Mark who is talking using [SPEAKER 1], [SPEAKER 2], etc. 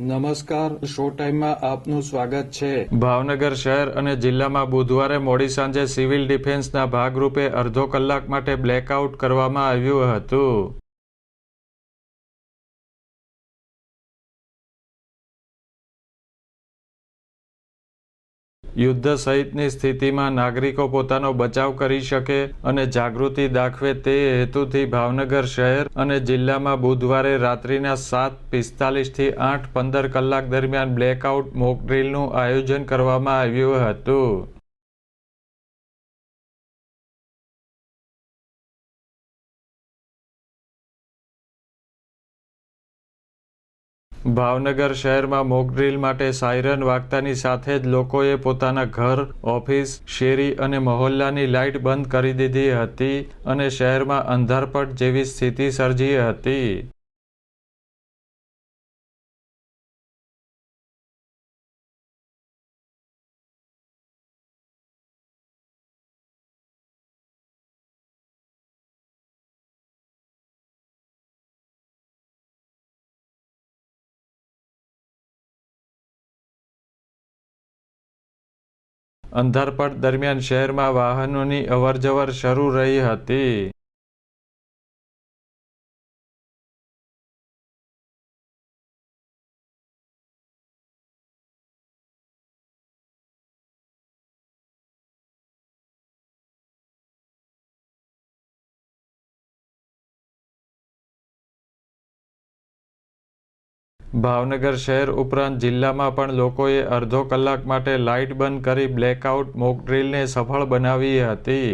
[SPEAKER 1] નમસ્કાર, શો ટાઈમમાં આપનું સ્વાગત છે.
[SPEAKER 2] ભાવનગર શહેર અને જિલ્લામાં બુધવારે મોડી સાંજે સિવિલ ડિફેન્સના ભાગરૂપે અડધો કલાક માટે બ્લેકઆઉટ કરવામાં આવ્યું હતું. યુદ્ધ સહિતની સ્થિતિમાં નાગરિકો પોતાનો બચાવ કરી શકે અને જાગૃતિ દાખવે તે હેતુથી ભાવનગર શહેર અને જિલ્લામાં બુધવારે રાત્રિના સાત પિસ્તાલીસથી આઠ પંદર કલાક દરમિયાન બ્લેકઆઉટ મોકડ્રીલનું આયોજન કરવામાં આવ્યું હતું. ભાવનગર શહેરમાં મોકડ્રીલ માટે સાયરન વાગતાની સાથે જ લોકોએ પોતાના ઘર, ઓફિસ, શેરી અને મહોલ્લાની લાઇટ બંધ કરી દીધી હતી અને શહેરમાં અંધારપટ જેવી સ્થિતિ સર્જી હતી. અંધારપટ દરમિયાન શહેરમાં વાહનોની અવરજવર શરૂ રહી હતી. ભાવનગર શહેર ઉપરાંત જિલ્લામાં પણ લોકોએ અડધો કલાક માટે લાઇટ બંધ કરી બ્લેકઆઉટ મોકડ્રીલને સફળ બનાવી હતી.